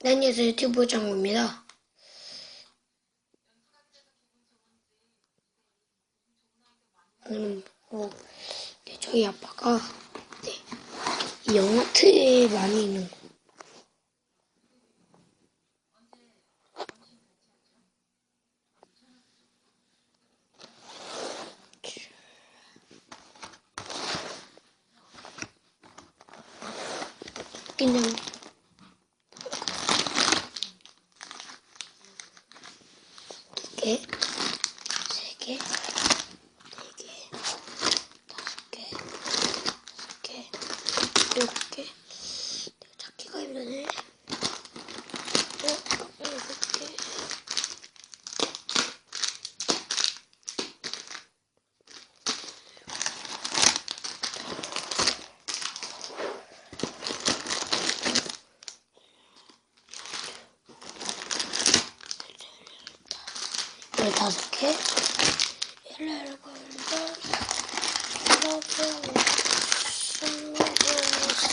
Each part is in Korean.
네, 안녕하세요. 유튜브 장구입니다. 오늘은 뭐, 네, 저희 아빠가, 네, 틀에 많이 있는 거. 웃기는 두 개, 세 개, 네 개, 다섯 개, 여섯 개, 일곱 개. 내가 찾기가 힘드네. 어, 일곱 개. 열다섯 개, 열일곱, 여덟, 스물여섯,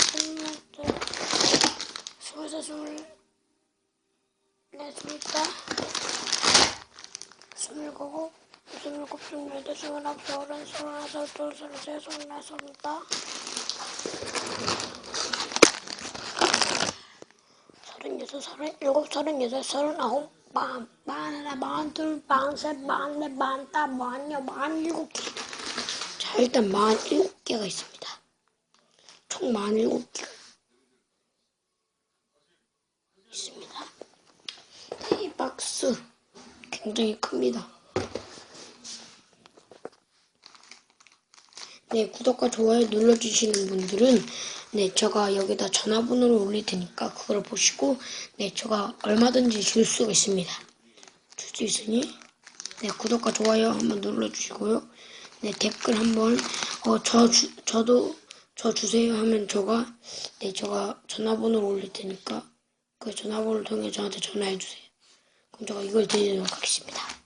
스물여덟, 스물여섯, 스물, 네, 스물다, 스물일곱, 스물일곱, 스물여덟, 스물아홉, 서른, 서른하나, 서른둘, 서른셋, 서른넷, 서른다, 서른여섯, 서른일곱, 서른여덟, 서른아홉, 만, 만하나, 만둘, 만 셋, 만 넷, 만다, 만여, 만 일곱 개. 자, 일단 만 일곱 개가 있습니다. 총 만 일곱 개가 있습니다. 이 박스 굉장히 큽니다. 네, 구독과 좋아요 눌러주시는 분들은 네, 제가 여기다 전화번호를 올릴 테니까 그걸 보시고 네, 제가 얼마든지 줄 수가 있습니다. 줄 수 있으니 네, 구독과 좋아요 한번 눌러주시고요. 네, 댓글 한번 어, 저 주, 저도 저 주세요 하면 제가 네, 제가 전화번호를 올릴 테니까 그 전화번호를 통해 저한테 전화해 주세요. 그럼 제가 이걸 드리도록 하겠습니다.